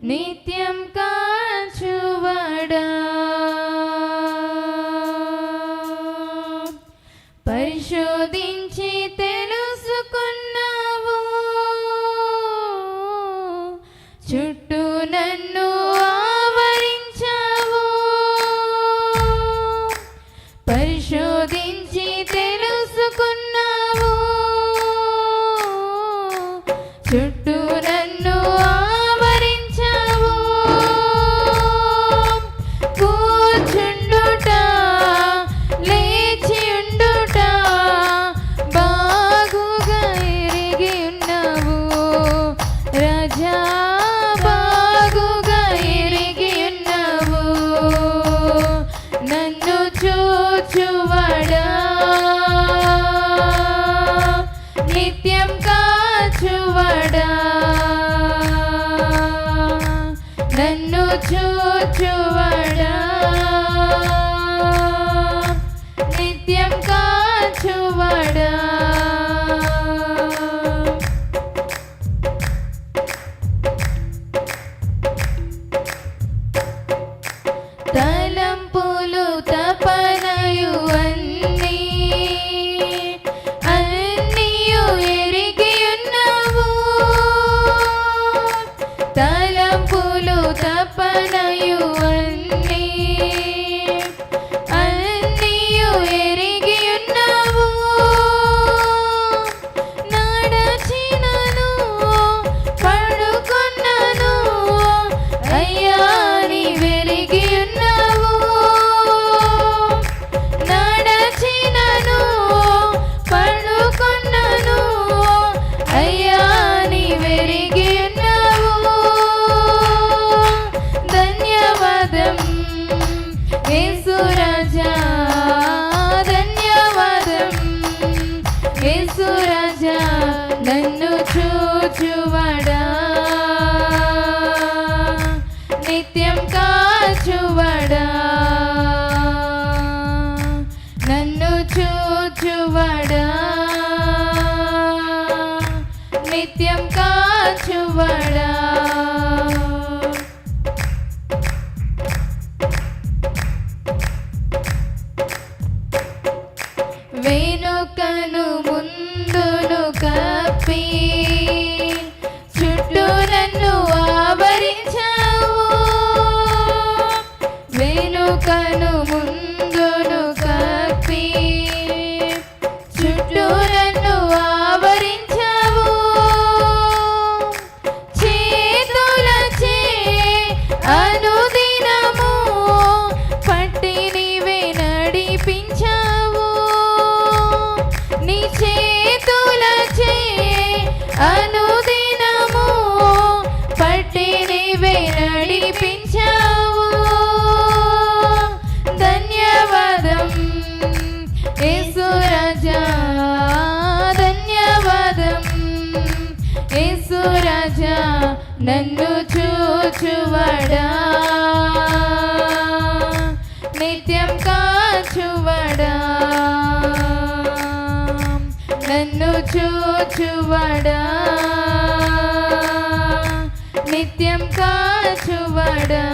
你点解 to நீவே చూచువడా నిత్యం కాచువడా?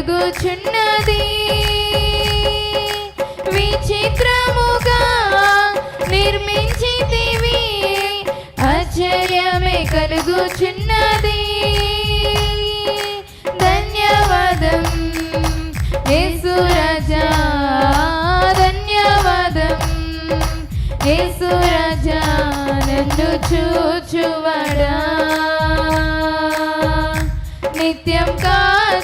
జరుగుచున్నది విచిత్రముగా నిర్మించితివి ఆశ్చర్యమే కలుగుచున్నది. చూచువడా. నిత్యం కా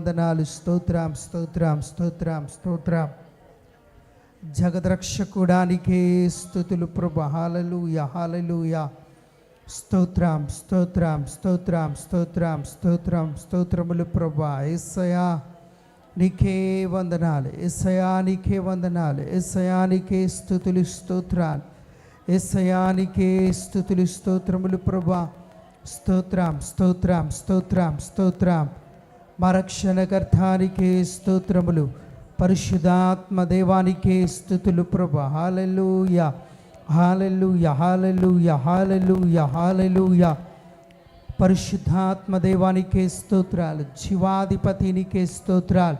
వందనాలు. స్తోత్రం స్తోత్రం స్తోత్రం స్తోత్రం. జగద్రక్షకుడానికే స్థుతులు ప్రభహాలలు యహాలలు హాలలుయ స్తోత్రం స్తోత్రం స్తోత్రం స్తోత్రం స్తోత్రం స్తోత్రములు ప్రభా. ఎస్సయా నీకే వందనాలు. ఎస్సయా నీకే వందనాలు. ఎస్సయా నీకే స్థుతులు స్తోత్రాలు. ఎస్సయా నీకే స్థుతులు స్తోత్రములు ప్రభా. స్తోత్రం స్తోత్రం స్తోత్రం స్తోత్రం. మా రక్షణకర్తానికే స్తోత్రములు. పరిశుద్ధాత్మ దేవానికే స్థుతులు ప్రభ. Hallelujah hallelujah hallelujah hallelujah hallelujah పరిశుద్ధాత్మ దేవానికే స్తోత్రాలు. జీవాధిపతినికే స్తోత్రాలు.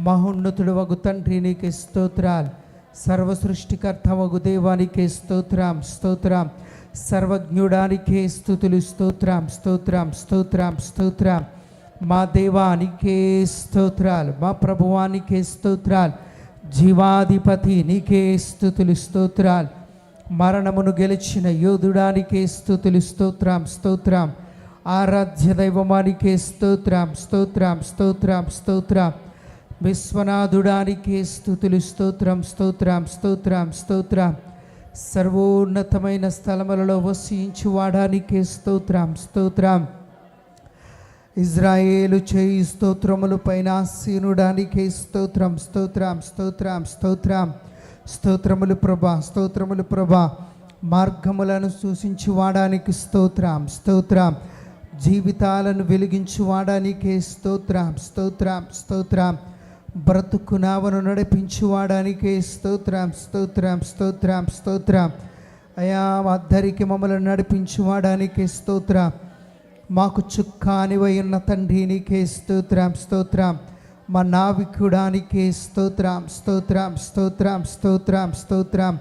మహోన్నతుడు వగు తండ్రి నీకే స్తోత్రాలు. సర్వ సృష్టికర్త వగు దేవానికే స్తోత్రం స్తోత్రం. సర్వజ్ఞుడానికే స్థుతులు స్తోత్రం స్తోత్రం స్తోత్రం స్తోత్రం. మా దేవానికే స్తోత్రాలు మా ప్రభువానికే స్తోత్రాలు జీవాధిపతి నీకే స్థుతులు స్తోత్రాలు. మరణమును గెలిచిన యోధుడానికే స్థుతులు స్తోత్రం స్తోత్రం. ఆరాధ్య దైవమానికే స్తోత్రం స్తోత్రం స్తోత్రం స్తోత్రం. విశ్వనాథుడానికే స్థుతులు స్తోత్రం స్తోత్రం స్తోత్రం స్తోత్రం. సర్వోన్నతమైన స్థలములలో వసించువాడానికే స్తోత్రం స్తోత్రం. ఇజ్రాయేలు చేయి స్తోత్రములు పైన సీనుడానికి స్తోత్రం స్తోత్రం స్తోత్రం స్తోత్రం. స్తోత్రములు ప్రభా స్తోత్రములు ప్రభా. మార్గములను సూచించి వాడానికి స్తోత్రం స్తోత్రం. జీవితాలను వెలిగించి వాడానికే స్తోత్రం స్తోత్రం స్తోత్రం. బ్రతుకునావను నడిపించి వాడానికే స్తోత్రం స్తోత్రం స్తోత్రం స్తోత్రం. అయా అద్దరికి మమ్మల్ని నడిపించి వాడానికే స్తోత్రం. మాకు చుక్కానివై ఉన్న తండ్రి నీకే స్తోత్రం స్తోత్రం మా నావికుడానికే స్తోత్రం స్తోత్రం స్తోత్రం స్తోత్రం స్తోత్రం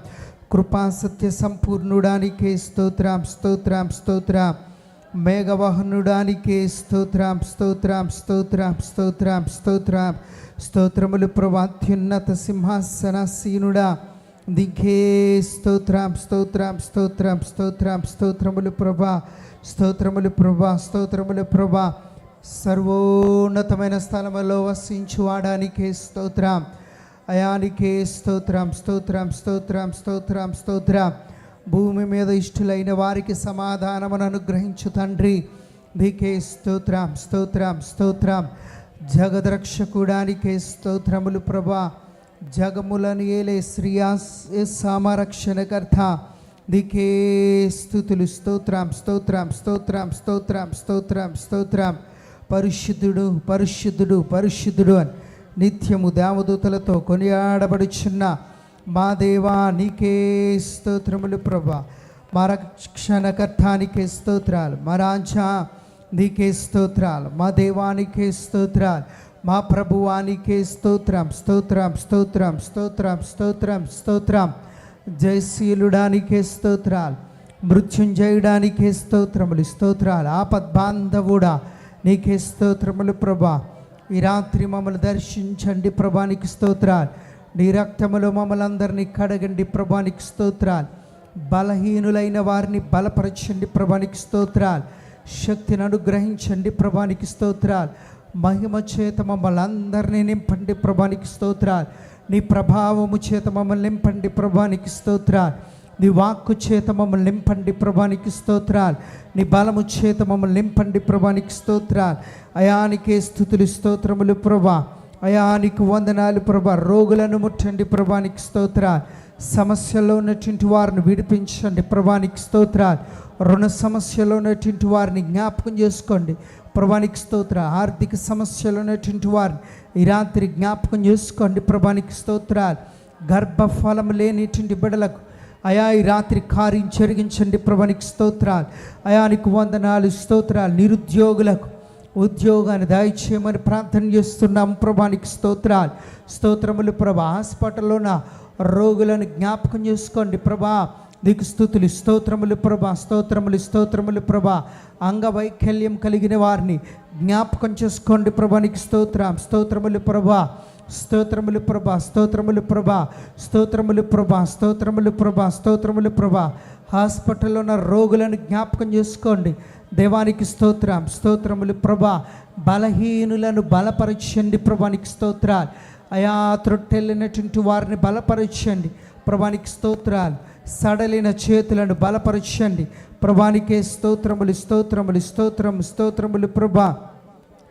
కృపా సత్య సంపూర్ణుడానికే స్తోత్రం స్తోత్రం స్తోత్రం మేఘవాహనుడానికే స్తోత్రం స్తోత్రం స్తోత్రం స్తోత్రం స్తోత్రం స్తోత్రములు ప్రభాత్యున్నత సింహాసనసీనుడా దిఘే స్తోత్రం స్తోత్రం స్తోత్రం స్తోత్రం స్తోత్రములు ప్రభా స్తోత్రములు ప్రభా స్తోత్రములు ప్రభా. సర్వోన్నతమైన స్థలములో వసించు వాడానికే స్తోత్రం అయానికే స్తోత్రం స్తోత్రం స్తోత్రం స్తోత్రం స్తోత్రం. భూమి మీద ఇష్టులైన వారికి సమాధానమును అనుగ్రహించు తండ్రి. నీకే స్తోత్రం స్తోత్రం స్తోత్రం. జగద్రక్షకుడానికే స్తోత్రములు ప్రభా. జగములను ఏలే శ్రీయా సామరక్షణకర్త. నీకే స్థుతులు స్తోత్రం స్తోత్రం స్తోత్రం స్తోత్రం స్తోత్రం స్తోత్రం. పరిశుద్ధుడు పరిశుద్ధుడు పరిశుద్ధుడు అని నిత్యము దేవదూతలతో కొనియాడబడుచున్న మా దేవా నీకే స్తోత్రములు ప్రభా. మా రక్షణకర్తానికే స్తోత్రాలు. మా రాజా నీకే స్తోత్రాలు. మా దేవానికే స్తోత్రాలు. మా ప్రభువానికే స్తోత్రం స్తోత్రం స్తోత్రం స్తోత్రం స్తోత్రం స్తోత్రం. జయశీలుడానికే స్తోత్రాలు. మృత్యుంజయుడానికే స్తోత్రములు. స్తోత్రాలు. ఆపద్బాంధవుడా నీకే స్తోత్రములు ప్రభా. ఈ రాత్రి మమ్మల్ని దర్శించండి ప్రభానికి స్తోత్రాలు. నీ రక్తములో మమ్మల్ని అందరినీ కడగండి ప్రభానికి స్తోత్రాలు. బలహీనులైన వారిని బలపరచండి ప్రభానికి స్తోత్రాలు. శక్తిని అనుగ్రహించండి ప్రభానికి స్తోత్రాలు. మహిమ చేత మమ్మల్ని అందరినీ నింపండి ప్రభానికి స్తోత్రాలు. నీ ప్రభావము చేత మమ్మల్ని నింపండి ప్రభానికి స్తోత్రాలు. నీ వాక్కు చేత మమ్మల్ని నింపండి ప్రభానికి స్తోత్రాలు. నీ బలము చేత మమ్మల్ని నింపండి ప్రభానికి స్తోత్రాలు. అయానికే స్థుతులు స్తోత్రములు ప్రభా. అయానికి వందనాలు ప్రభా. రోగులను ముట్టండి ప్రభానికి స్తోత్రాలు. సమస్యలో ఉన్నటువంటి వారిని విడిపించండి. ప్రభానికి స్తోత్రాలు. రుణ సమస్యలో ఉన్నటువంటి వారిని జ్ఞాపకం చేసుకోండి. ప్రభానికి స్తోత్ర ఆర్థిక సమస్యలో ఉన్నటువంటి వారిని ఈ రాత్రి జ్ఞాపకం చేసుకోండి. ప్రభానికి స్తోత్రాలు. గర్భఫలం లేనిటువంటి బిడలకు అయా ఈ రాత్రి కార్యం జరిగించండి. ప్రభానికి స్తోత్రాలు. అయానికి వందనాలు స్తోత్రాలు. నిరుద్యోగులకు ఉద్యోగాన్ని దయచేయమని ప్రార్థన చేస్తున్నాం ప్రభానికి స్తోత్రాలు. స్తోత్రములు ప్రభా. హాస్పిటల్లో నా రోగులను జ్ఞాపకం చేసుకోండి ప్రభా. నీకు స్థుతులు స్తోత్రములు ప్రభా స్తోత్రములు స్తోత్రములు ప్రభా. అంగవైకల్యం కలిగిన వారిని జ్ఞాపకం చేసుకోండి ప్రభానికి స్తోత్రం స్తోత్రములు ప్రభా. స్తోత్రములు ప్రభా స్తోత్రములు ప్రభా. స్తోత్రములు ప్రభా స్తోత్రములు ప్రభా స్తోత్రములు ప్రభా. హాస్పిటల్లో ఉన్న రోగులను జ్ఞాపకం చేసుకోండి. దేవానికి స్తోత్రం స్తోత్రములు ప్రభా. బలహీనులను బలపరచండి ప్రభానికి స్తోత్రాలు. అయా త్రొట్టెళ్ళినటువంటి వారిని బలపరచండి. ప్రభానికి స్తోత్రాలు. సడలిన చేతులను బలపరచండి. ప్రభానికే స్తోత్రములు స్తోత్రములు స్తోత్రం స్తోత్రములు ప్రభా.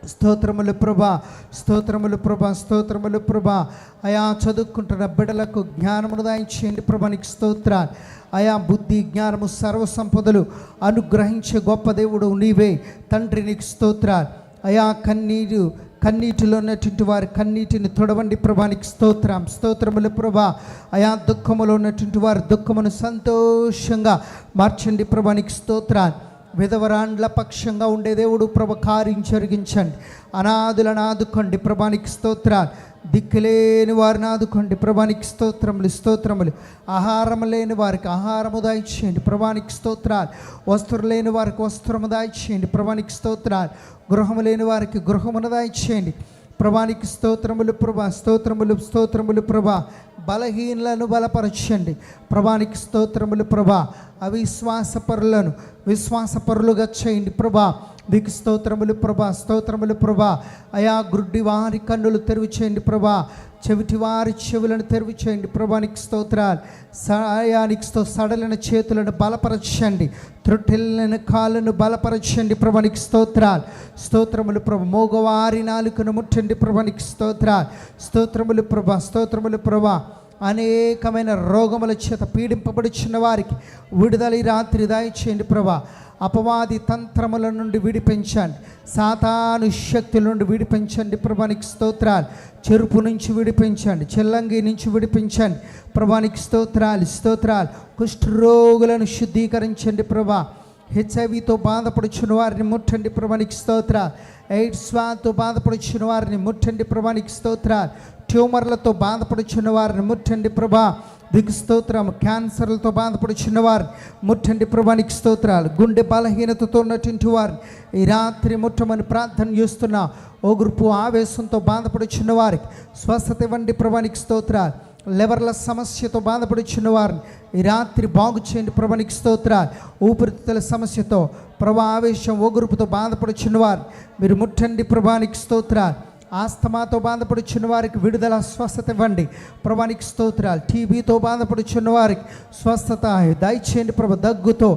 స్తోత్రములు ప్రభా స్తోత్రములు ప్రభా స్తోత్రములు ప్రభా. అయా చదువుకుంటున్న బిడలకు జ్ఞానమును దాయించేయండి ప్రభానికి స్తోత్రాలు. అయా బుద్ధి జ్ఞానము సర్వ సంపదలు అనుగ్రహించే గొప్ప దేవుడు నీవే. తండ్రి నీకు స్తోత్రాలు. అయా కన్నీరు కన్నీటిలో ఉన్నటువంటి వారి కన్నీటిని తొడవండి ప్రభానికి స్తోత్రం. స్తోత్రములు ప్రభా అయా దుఃఖములో ఉన్నటువంటి వారి దుఃఖమును సంతోషంగా మార్చండి ప్రభానికి స్తోత్రాన్ని విధవరాండ్ల పక్షంగా ఉండే దేవుడు ప్రభ కార్యం జరిగించండి. అనాథులను ఆదుకోండి ప్రభానికి స్తోత్రాలు దిక్కులేని వారిని ఆదుకోండి. ప్రభానికి స్తోత్రములు స్తోత్రములు. ఆహారం లేని వారికి ఆహారము దాయిచేయండి ప్రభానికి స్తోత్రాలు. వస్త్రం లేని వారికి వస్త్రము దాయిచేయండి ప్రభానికి స్తోత్రాలు. గృహము లేని వారికి గృహమును దాయిచేయండి ప్రభానికి స్తోత్రములు ప్రభా స్తోత్రములు స్తోత్రములు ప్రభా. బలహీనలను బలపరచండి. ప్రభానికి స్తోత్రములు ప్రభా. అవిశ్వాసపరులను విశ్వాసపరులుగా చేయండి ప్రభా. నీకు స్తోత్రములు ప్రభా స్తోత్రములు ప్రభా. అయా గుడ్డి వారి కన్నులు తెరువు చేయండి ప్రభా. చెవిటి వారి చెవులను తెరువు చేయండి ప్రభానికి స్తోత్రాలు. సయానికి సడలిన చేతులను బలపరచండి. త్రొట్టెలను కాళ్ళను బలపరచండి ప్రభానికి స్తోత్రాలు. స్తోత్రములు ప్రభ మోగవారి నాలుకను ముట్టండి ప్రభానికి స్తోత్రాలు. స్తోత్రములు ప్రభా స్తోత్రములు ప్రభా. అనేకమైన రోగముల చేత పీడింపబడుచున్న వారికి విడుదల ఈ రాత్రి దయచేయండి ప్రభా. అపవాది తంత్రముల నుండి విడిపించండి. సాతాను శక్తుల నుండి విడిపించండి ప్రభానికి స్తోత్రాలు. చెరుపు నుంచి విడిపించండి చెల్లంగి నుంచి విడిపించండి ప్రభానికి స్తోత్రాలు స్తోత్రాలు. కుష్ఠరోగులను శుద్ధీకరించండి ప్రభా. హెచ్ఐవితో బాధపడుచున్న వారిని ముట్టండి ప్రభానికి స్తోత్ర ఎయిడ్స్ వాతో బాధపడుచున్న వారిని ముట్టండి ప్రభానికి స్తోత్ర ట్యూమర్లతో బాధపడుచున్న వారిని ముట్టండి ప్రభా. దిగు స్తోత్రం క్యాన్సర్లతో బాధపడుచున్న వారు ముట్టండి ప్రభానికి స్తోత్రాలు. గుండె బలహీనతతో ఉన్నటువంటి వారు ఈ రాత్రి ముట్టమని ప్రార్థన చేస్తున్న ఓ గ్రూపు ఆవేశంతో బాధపడుచున్న వారికి స్వస్థత ఇవ్వండి ప్రభానికి స్తోత్రాలు. లెవర్ల సమస్యతో బాధపడుచున్న వారిని ఈ రాత్రి బాగు చేయండి ప్రభానికి స్తోత్రాలు. ఊపిరితిత్తుల సమస్యతో ప్రభా ఆవేశం ఓగురుపుతో బాధపడుచున్న వారు మీరు ముట్టండి ప్రభానికి స్తోత్రాలు. ఆస్తమాతో బాధపడుచున్న వారికి విడుదల స్వస్థత ఇవ్వండి. ప్రభానికి స్తోత్రాలు. టీబీతో బాధపడుచున్న వారికి స్వస్థత దయచేయండి ప్రభ దగ్గుతో.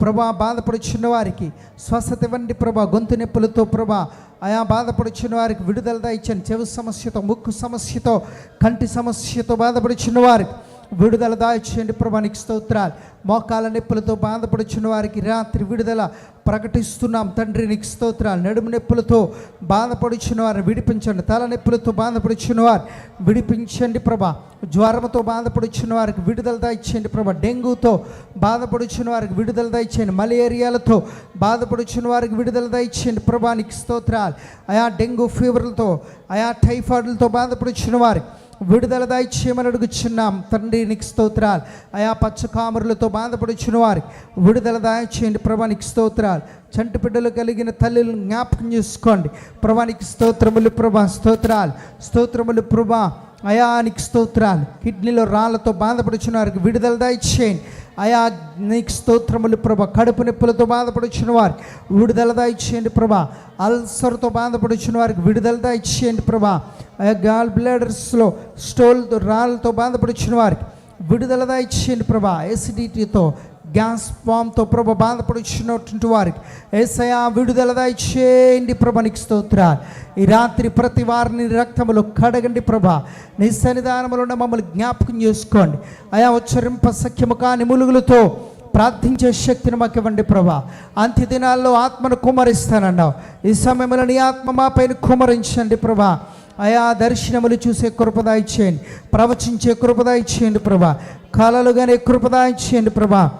ప్రభా బాధపడుచున్న వారికి స్వస్థత ఇవ్వండి ప్రభా గొంతు నొప్పులతో ప్రభా. ఆయా బాధపడుచున్న వారికి విడుదల దయచండి చెవి సమస్యతో ముక్కు సమస్యతో కంటి సమస్యతో బాధపడుచున్న వారికి విడుదల దాయిచేయండి ప్రభానికి స్తోత్రాలు. మోకాల నొప్పులతో బాధపడుచున్న వారికి రాత్రి విడుదల ప్రకటిస్తున్నాం. తండ్రి నీకు స్తోత్రాలు. నడుము నొప్పులతో బాధపడుచున్న వారిని విడిపించండి. తల నొప్పులతో బాధపడుచున్న వారు విడిపించండి ప్రభా. జ్వరంతో బాధపడుచున్న వారికి విడుదల దాయిచ్చేయండి ప్రభా. డెంగ్యూతో బాధపడుచున్న వారికి విడుదల దాయిచ్చేయండి మలేరియాలతో బాధపడుచున్న వారికి విడుదల దాయిచేయండి ప్రభానికి స్తోత్రాలు. ఆయా డెంగ్యూ ఫీవర్లతో ఆయా టైఫాయిడ్లతో బాధపడుచున్న వారికి విడుదల దయచేయమని అడుగుచున్నాం. తండ్రి నీకు స్తోత్రాలు. ఆయా పచ్చకామరులతో బాధపడుచున్న వారికి విడుదల దయచేయండి. ప్రభానికి స్తోత్రాలు. చంటి బిడ్డలు కలిగిన తల్లిని జ్ఞాపకం చేసుకోండి. ప్రభానికి స్తోత్రములు ప్రభా స్తోత్రాలు. స్తోత్రములు ప్రభా అయానికి స్తోత్రాలు. కిడ్నీలో రాళ్ళతో బాధపడుచున్న వారికి విడుదల దయచేయండి. అయా నీకు స్తోత్రములు ప్రభా. కడుపు నొప్పులతో బాధపడుచున్న వారికి విడుదల దయచేయండి ప్రభా. అల్సర్తో బాధపడుచున్న వారికి విడుదల దయచేయండి ప్రభ. ఆయా గాల్ బ్లాడర్స్లో స్టోల్తో రాళ్ళతో బాధపడుచున్న వారికి విడుదల దయచేయండి ప్రభా ఎసిడిటీతో గ్యాస్ ఫామ్తో ప్రభ బాధపడుచున్నటువంటి వారికి ఏసయా విడుదల దయచేయండి ప్రభనికి స్తోత్రాలు. ఈ రాత్రి ప్రతి వారిని రక్తములో కడగండి ప్రభ. నీ సన్నిధానములో ఉన్న మమ్మల్ని జ్ఞాపకం చేసుకోండి. అయా ఉచ్చరింప సఖ్యము కాని ములుగులతో ప్రార్థించే శక్తిని మాకు ఇవ్వండి ప్రభా. అంత్య దినాల్లో ఆత్మను కుమరిస్తానన్నావు. ఈ సమయంలో నీ ఆత్మ మా పైన కుమరించండి ప్రభా. అయా దర్శనములు చూసే కృపదాయి చేయండి ప్రవచించే కృపదాయి చేయండి ప్రభా. కళలుగానే కృపదాయి చేయండి ప్రభా.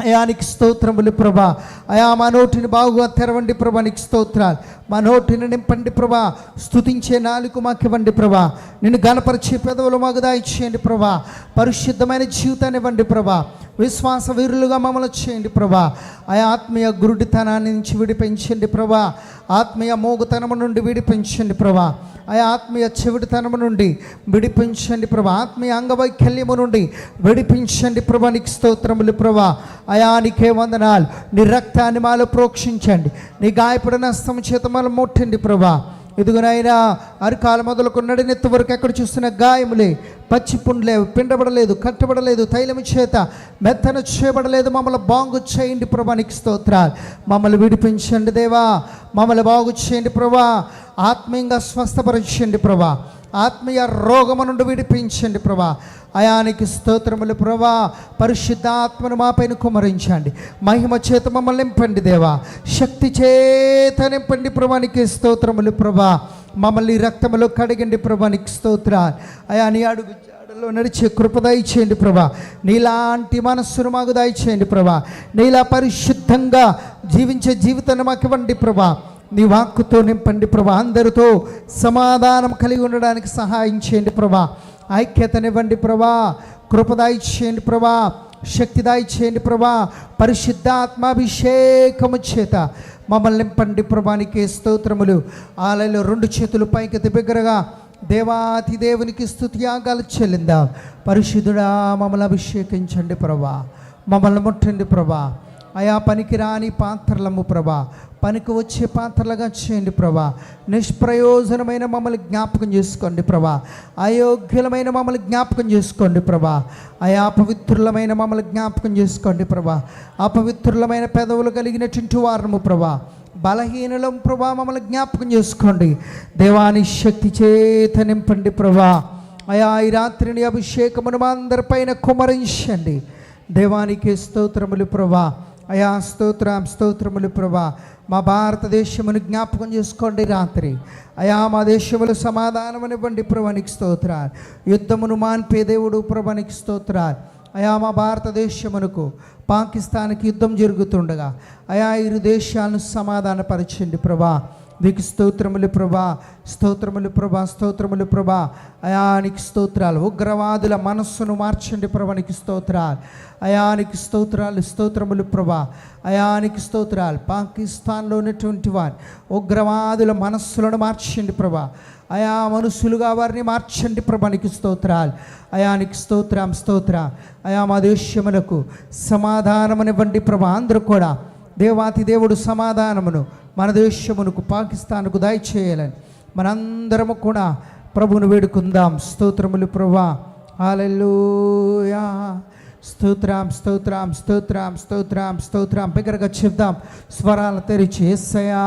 అయానికి స్తోత్రములు ప్రభా. అయా మా నోటిని బాగుగా తెరవండి ప్రభా నీకు స్తోత్రాలు. మా నోటిని నింపండి ప్రభా. స్తుతించే నాలుగు మాకు ఇవ్వండి ప్రభా. నిన్ను గణపరిచే పెదవులు మాకు దాయిచ్చేయండి ప్రభా. పరిశుద్ధమైన జీవితాన్ని ఇవ్వండి ప్రభా. విశ్వాస వీరులుగా మమ్మల్ని చేయండి ప్రభా. ఆ ఆత్మీయ గురుడితనాన్ని నుంచి విడిపించండి ప్రభా. ఆత్మీయ మోగుతనము నుండి విడిపించండి ప్రభా. ఆ ఆత్మీయ చెవిడితనము నుండి విడిపించండి ప్రభా. ఆత్మీయ అంగవైకల్యము నుండి విడిపించండి ప్రభా నీకు స్తోత్రములు ప్రభా. అయానికే వందనాలు. నీ రక్తాన్ని మాలో ప్రోక్షించండి. నీ గాయపడిన అస్తం చేత మాలో ముట్టండి ప్రభా. ఇదిగోనైనా అరికాల మొదలుకు నడినెత్తు వరకు ఎక్కడ చూస్తున్న గాయములే పచ్చిపుండ్లేవు పిండబడలేదు కట్టబడలేదు తైలము చేత మెత్తన చేయబడలేదు. మమ్మల్ని బాగు చేయండి ప్రభా నీకు స్తోత్రాలు. మమ్మల్ని విడిపించండి దేవా. మమ్మల్ని బాగు చేయండి ప్రభా. ఆత్మీయంగా స్వస్థపరచండి ప్రభా. ఆత్మీయ రోగము నుండి విడిపించండి ప్రభా. అయానికి స్తోత్రములు ప్రభా. పరిశుద్ధాత్మను మాపైన కుమరించండి మహిమ చేత మమ్మల్ని నింపండి దేవా. శక్తి చేత నింపండి ప్రభానికి స్తోత్రములు ప్రభా. మమ్మల్ని రక్తములో కడిగండి ప్రభానికి స్తోత్ర అయాని అడుగు జాడలో నడిచే కృప దయచేయండి ప్రభా. నీలాంటి మనస్సును మాకు దయచేయండి ప్రభా. నీలా పరిశుద్ధంగా జీవించే జీవితాన్ని మాకు ఇవ్వండి ప్రభా. నీ వాక్కుతో నింపండి ప్రభా. అందరితో సమాధానం కలిగి ఉండడానికి సహాయం చేయండి ప్రభా. ఐక్యతనివ్వండి ప్రభా. కృపదాయి చేయండి ప్రభా. శక్తిదాయి చేయండి ప్రభా. పరిశుద్ధాత్మాభిషేకము చేత మమ్మల్ని నింపండి ప్రభానికి స్తోత్రములు. ఆలయంలో రెండు చేతులు పైకి బిగ్గరగా దేవాతి దేవునికి స్థుతియాగాలు చెల్లిందా. పరిశుద్ధుడా మమ్మల్ని అభిషేకించండి ప్రభా. మమ్మల్ని ముట్టండి ప్రభా. అయా పనికిరాని పాత్రలము ప్రభా. పనికి వచ్చే పాత్రలుగా చేయండి ప్రభా. నిష్ప్రయోజనమైన మమ్మల్ని జ్ఞాపకం చేసుకోండి ప్రభా. అయోగ్యులమైన మమ్మల్ని జ్ఞాపకం చేసుకోండి ప్రభా. అయా అపవిత్రులమైన మమ్మల్ని జ్ఞాపకం చేసుకోండి ప్రభా. అపవిత్రులమైన పెదవులు కలిగినటువంటి వారము ప్రభా. బలహీనలం ప్రభా మమ్మల్ని జ్ఞాపకం చేసుకోండి. దేవాని శక్తి చేత నింపండి ప్రభా. అయా ఈ రాత్రిని అభిషేకమును మా అందరిపైన కుమరించండి. దేవానికి స్తోత్రములు ప్రభా. అయా స్తోత్రం స్తోత్రములు ప్రభా. మా భారతదేశమును జ్ఞాపకం చేసుకోండి రాత్రి. అయా మా దేశములు సమాధానమనివ్వండి ప్రభానికి స్తోత్రాలు. యుద్ధమును మాన్పే దేవుడు ప్రభానికి స్తోత్రాలు. అయా మా భారతదేశమునకు పాకిస్తాన్కి యుద్ధం జరుగుతుండగా. అయా ఇరు దేశాలను సమాధానపరచండి ప్రభా. నీకు స్తోత్రములు ప్రభా స్తోత్రములు ప్రభా స్తోత్రములు ప్రభా. అయానికి స్తోత్రాలు. ఉగ్రవాదుల మనస్సును మార్చండి ప్రభానికి స్తోత్రాలు. అయానికి స్తోత్రాలు స్తోత్రములు ప్రభా. అయానికి స్తోత్రాలు. పాకిస్తాన్లో ఉన్నటువంటి వారి ఉగ్రవాదుల మనస్సులను మార్చండి ప్రభా. అయా మనుషులుగా వారిని మార్చండి ప్రభానికి స్తోత్రాలు. అయానికి స్తోత్రం స్తోత్ర. అయా మా దేశములకు సమాధానమనివ్వండి ప్రభా అందరూ కూడా. దేవాతి దేవుడు సమాధానమును మన దేశమునకు పాకిస్తాన్కు దయచేయాలని మనందరము కూడా ప్రభువును వేడుకుందాం. స్తోత్రములు ప్రభా. హాలెలూయా స్తోత్రం స్తోత్రం స్తోత్రం స్తోత్రం స్తోత్రం. బిగ్గరగా చెప్దాం. స్వరాలు తెరిచి ఎస్సయా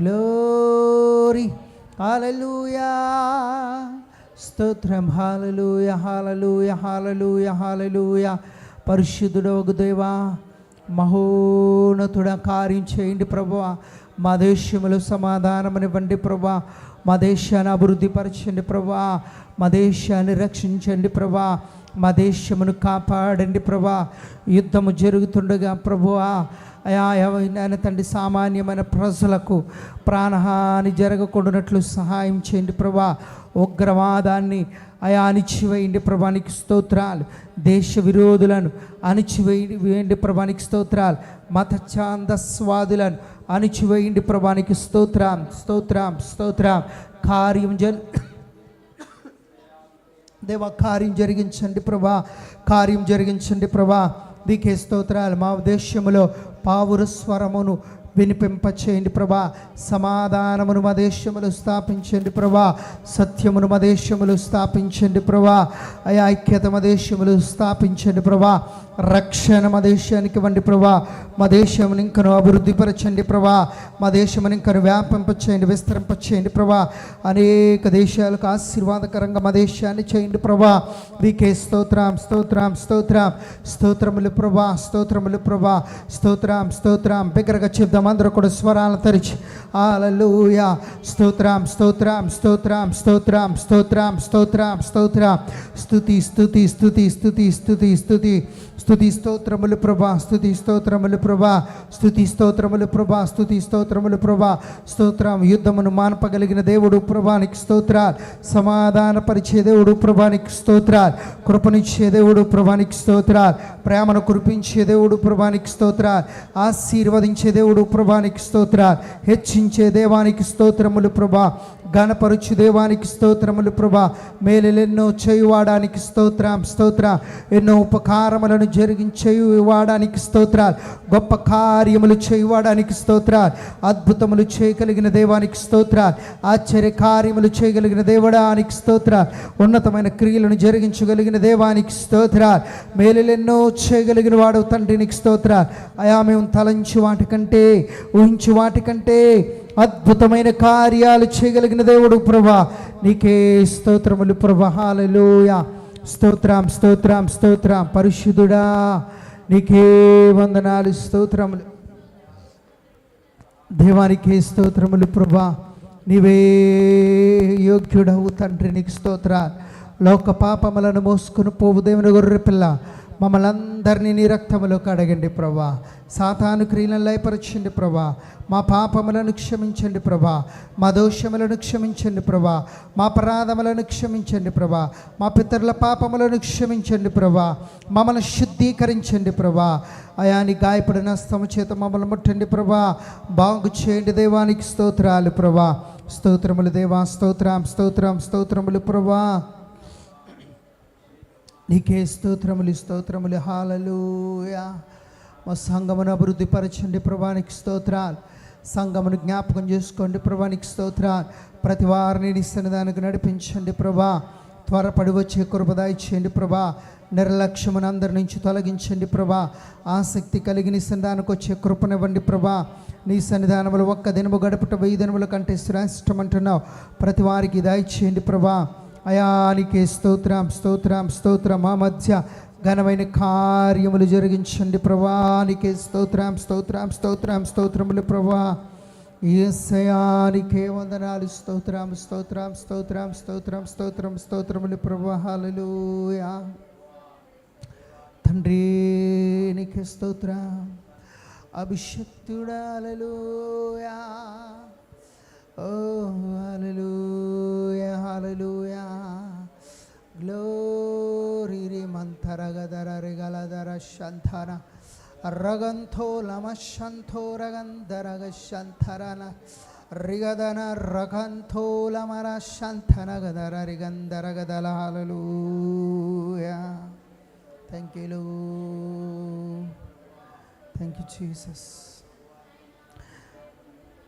గ్లోరీ. హాలూయా స్తోత్రం. హాలలుయ హాలలుయ హాలలుయ హాలలుయ పరిశుద్ధుడవగు దేవా. మహోన్నతుడ కార్యం చేయండి ప్రభా. మా దేశంలో సమాధానమనివ్వండి ప్రభా. మా దేశాన్ని అభివృద్ధి పరచండి ప్రభా. మా దేశాన్ని రక్షించండి ప్రభా. మా దేశమును కాపాడండి ప్రభా. యుద్ధము జరుగుతుండగా ప్రభువా అయా తండ్రి సామాన్యమైన ప్రజలకు ప్రాణహాని జరగకుండానట్లు సహాయం చేయండి ప్రభా. ఉగ్రవాదాన్ని అయా అణిచివేయండి ప్రభానికి స్తోత్రాలు. దేశ విరోధులను అణిచివేయండి ప్రభానికి స్తోత్రాలు. మత ఛాందస్వాదులను అణిచివేయండి ప్రభానికి స్తోత్రం స్తోత్రం స్తోత్రం కార్యం జన్ దేవ కార్యం జరిగించండి ప్రభా. కార్యం జరిగించండి ప్రభా. నీకే స్తోత్రాలు. మా ఉద్దేశ్యములో పావుర స్వరమును వినిపింపచేయండి ప్రభా. సమాధానమును మా దేశములు స్థాపించండి ప్రభా. సత్యమును మా దేశములు స్థాపించండి ప్రభా. ఐక్యత మా దేశములు స్థాపించండి ప్రభా. రక్షణ మా దేశానికి ఇవ్వండి ప్రభా. మా దేశం ఇంకను అభివృద్ధిపరచండి ప్రభా. మా దేశం ఇంకను వ్యాపింపచేయండి విస్తరింపచేయండి ప్రభా. అనేక దేశాలకు ఆశీర్వాదకరంగా మా దేశాన్ని చేయండి ప్రభా. వీకే స్తోత్రం స్తోత్రం స్తోత్రం. స్తోత్రములు ప్రభా స్తోత్రములు ప్రభా. స్తోత్రం స్తోత్రం. బిగ్గరగా చెప్దాం అందరూ కూడా స్వరాలను తెరిచి. ఆలూయ స్తోత్రం స్తోత్రం స్తోత్రం స్తోత్రం స్తోత్రం స్తోత్రం స్తోత్రం. స్తుతి స్తుతి స్తుతి స్తుతి స్తుతి స్తుతి. స్తుతి స్తోత్రములు ప్రభా స్తుతి స్తోత్రములు ప్రభా స్తుతి స్తోత్రములు ప్రభా స్తుతి స్తోత్రములు ప్రభా. స్తోత్రం యుద్ధమును మాన్పగలిగిన దేవుడు ప్రభానికి స్తోత్రాలు. సమాధానపరిచే దేవుడు ప్రభానికి స్తోత్రాలు. కృపనిచ్చే దేవుడు ప్రభానికి స్తోత్రాలు. ప్రేమను కురిపించే దేవుడు ప్రభానికి స్తోత్రాలు. ఆశీర్వదించే దేవుడు ప్రభానికి స్తోత్రాలు. హెచ్చించే దేవానికి స్తోత్రములు ప్రభా. గణపరుచు దేవానికి స్తోత్రములు ప్రభా. మేలెన్నో చేయువాడానికి స్తోత్రం స్తోత్ర. ఎన్నో ఉపకారములను జరిగించేయువాడానికి స్తోత్రాలు. గొప్ప కార్యములు చేయువాడానికి స్తోత్రాలు. అద్భుతములు చేయగలిగిన దేవానికి స్తోత్రాలు. ఆశ్చర్య కార్యములు చేయగలిగిన దేవడానికి స్తోత్రాలు. ఉన్నతమైన క్రియలను జరిగించగలిగిన దేవానికి స్తోత్రాలు. మేలెన్నో చేయగలిగిన వాడు తండ్రినికి స్తోత్రాలు. అయా మేము తలంచి వాటికంటే ఊహించి వాటికంటే అద్భుతమైన కార్యాలు చేయగలిగిన దేవుడు ప్రభా. నీకే స్తోత్రములు ప్రభా. హాలలోయ స్తోత్రం స్తోత్రం స్తోత్రం. పరిశుద్ధుడా నీకే వందనాలు స్తోత్రములు. దేవానికి స్తోత్రములు ప్రభా. నీవే యోగ్యుడవు తండ్రి నీకు స్తోత్ర లోక పాపములను మోసుకుని పోవు దేవుని గొర్రె పిల్ల మమ్మల్ని అందరినీ నీ రక్తములో కడగండి ప్రభా. సాతాను క్రియలను లయపరచండి ప్రభా. మా పాపములను క్షమించండి ప్రభా. మా దోషములను క్షమించండి ప్రభా. మా అపరాధములను క్షమించండి ప్రభా. మా పితరుల పాపములను క్షమించండి ప్రభా. మమ్మల్ని శుద్ధీకరించండి ప్రభా. అయాని గాయపడిన స్తమ చేత మమ్మల్ని ముట్టండి ప్రభా. బాగు చేయండి దేవానికి స్తోత్రాలు ప్రభా. స్తోత్రములు దేవా స్తోత్రం స్తోత్రం స్తోత్రములు ప్రభా. నీకే స్తోత్రములు స్తోత్రములు. హాలలుయా మా సంఘమును అభివృద్ధిపరచండి ప్రభానికి స్తోత్రాలు. సంఘమును జ్ఞాపకం చేసుకోండి ప్రభానికి స్తోత్రాలు. ప్రతి వారిని నీ సన్నిధానికి నడిపించండి ప్రభా. త్వరపడి వచ్చే కృపదాయి చేయండి ప్రభా. నిర్లక్ష్యమును అందరి నుంచి తొలగించండి ప్రభా. ఆసక్తి కలిగి నీ సన్నిధానికి వచ్చే కృపనివ్వండి ప్రభా. నీ సన్నిధానములు ఒక్క దినము గడుపుట వెయ్యి దినముల కంటే శ్రేష్టం అంటున్నావు ప్రతి వారికి దయచేయండి ప్రభా. అయానికి స్తోత్రం స్తోత్రం స్తోత్రం. మా మధ్య ఘనమైన కార్యములు జరిగించండి ప్రభానికి స్తోత్రం స్తోత్రం స్తోత్రం స్తోత్రములు ప్రభా. ఏసయానికే వందనాలు. స్తోత్రం స్తోత్రం స్తోత్రం స్తోత్రం స్తోత్రం స్తోత్రములు ప్రభా. తండ్రి నీకే స్తోత్రం. అభిషక్తుడాలలోయా Oh, hallelujah, hallelujah. Glory, Rimantara Gadara Regaladara Shantara. Raganto Lamashanto Ragandara Shantarana. Rigadana Rakanto Lamara Shantana Gadara Rigandara Gadala. Hallelujah. Thank you, Lord. Thank you, Jesus.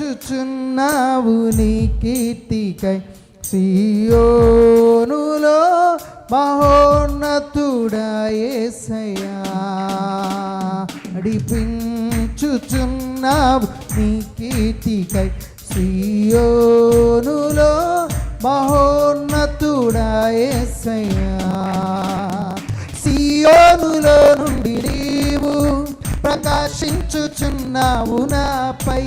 నడిపించుచున్నావు నీ కీర్తికై సియోనులో మహోన్నతుడాయేసయా నడిపించుచున్నావు నీ కీర్తికై సియోనులో మహోన్నతుడాయేసయా సియోనులో నుండి ప్రకాశించుచున్నావు నాపై.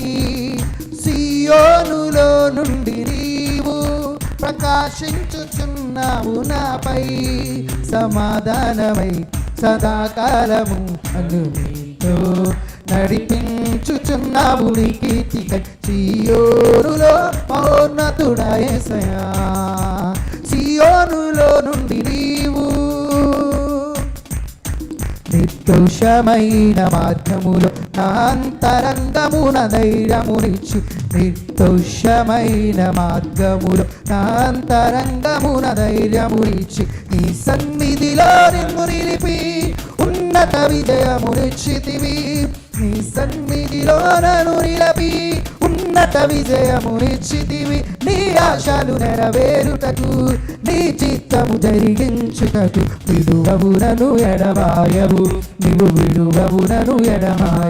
సియోనులో నుండి నీవు ప్రకాశించుచున్నావు నాపై. సమాధానమై సదాకాలము అనుమీతో నడిపించుచున్నావు నీ కీర్తికై సియోనులో మౌన్నతుడయసయా సియోనులో నుండి నిర్దోషమైన మార్గములో నా అంతరంగమున ధైర్యమునిచ్చు. నిర్దోషమైన మార్గములో నా అంతరంగమున ధైర్యమునిచ్చి. నీ సన్నిధిలో నిన్ను నిలిపి ఉన్నత విజయమునిచ్చితివి. నీ సన్నిధిలో నన్ను నిలపి ఉన్నత విజయము ఇచ్చితివి నీ ఆశలు నెరవేరుటకు నీ చిత్తము జరిగించుటకు. విడువవునను ఎడమాయవు నీవు విడువవునను ఎడమాయ